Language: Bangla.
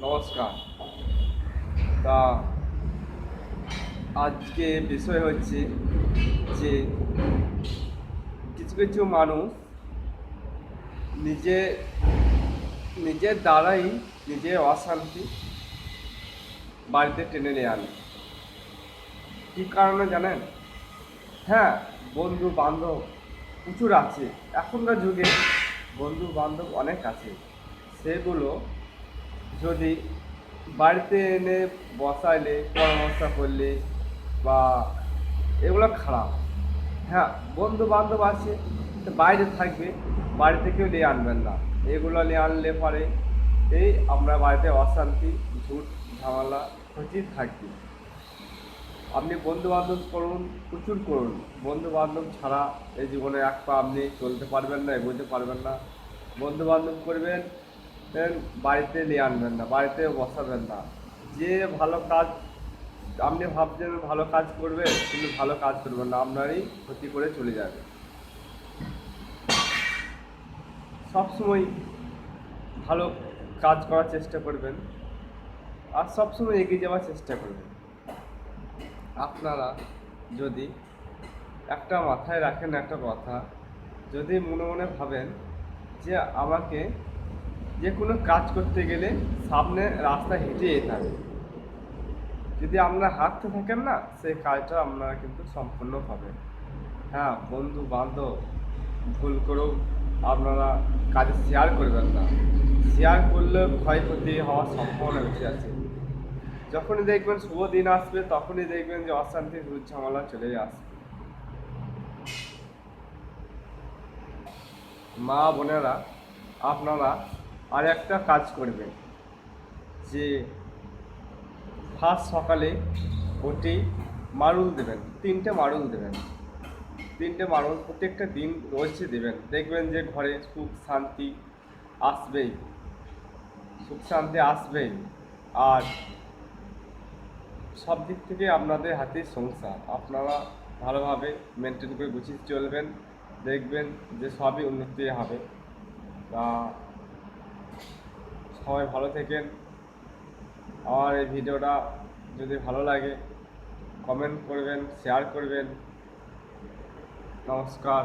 নমস্কার। তা আজকে বিষয় হচ্ছে যে কিছু কিছু মানুষ নিজে, নিজের দ্বারাই নিজের অশান্তি বাড়িতে টেনে নিয়ে আনে। কী কারণে জানেন? হ্যাঁ বন্ধু বান্ধব প্রচুর আছে। এখনকার যুগে বন্ধু বান্ধব অনেক আছে। সেগুলো যদি বাড়িতে এনে বসাইলে, পরামর্শ করলে বা এগুলো খারাপ। হ্যাঁ বন্ধু বান্ধব আছে বাইরে থাকবে বাড়ি থেকেও নিয়ে আনবেন না। এগুলো নিয়ে আনলে পরে এই আমরা বাড়িতে অশান্তি, ঝুট, ঝামেলা ক্ষতি থাকবে আপনি বন্ধু বান্ধব করুন, প্রচুর করুন। বন্ধু বান্ধব ছাড়া এই জীবনে এক পা আপনি চলতে পারবেন না, এগোতে পারবেন না। বন্ধু বান্ধব করবেন বাড়িতে নিয়ে আনবেন না, বাড়িতে বসাবেন না। যে ভালো কাজ, আপনি ভাবছেন ভালো কাজ করবে, কিন্তু ভালো কাজ করবেন না, আপনারই ক্ষতি করে চলে যাবে। সবসময় ভালো কাজ করার চেষ্টা করবেন, আর সবসময় এগিয়ে যাওয়ার চেষ্টা করবেন। আপনারা যদি একটা মাথায় রাখেন একটা কথা, যদি মনে মনে ভাবেন যে আমাকে যে কোনো কাজ করতে গেলে সামনে রাস্তা হেঁটে যেতে হবে। যদি আপনারা হাঁটতে থাকেন না, সেই কাজটা আপনারা কিন্তু সম্পূর্ণ হবে হ্যাঁ বন্ধু বান্ধব ভুল করেও আপনারা কাজে শেয়ার করবেন না। শেয়ার করলে ক্ষয়ক্ষতি হওয়ার সম্ভাবনা বেশি আছে। যখনই দেখবেন শুভ দিন আসবে, তখনই দেখবেন যে অশান্তি ঝামেলা চলে আসবে। মা বোনেরা আপনারা আর একটা কাজ করবেন যে ফার্স্ট সকালে উঠে মারুল দেবেন, তিনটে মারুল দেবেন। তিনটে মারুল প্রত্যেকটা দিন রোজই দেবেন। দেখবেন যে ঘরে সুখ শান্তি আসবেই। সুখ শান্তি আসবেই। আর সব দিক থেকে আপনাদের হাতে সংসার। আপনারা ভালোভাবে মেনটেন করে গুছিয়ে চলবেন। দেখবেন যে সবই উন্নতি হবে। তা সবাই ভালো থেকেন। আমার এই ভিডিওটা যদি ভালো লাগে কমেন্ট করবেন শেয়ার করবেন। নমস্কার।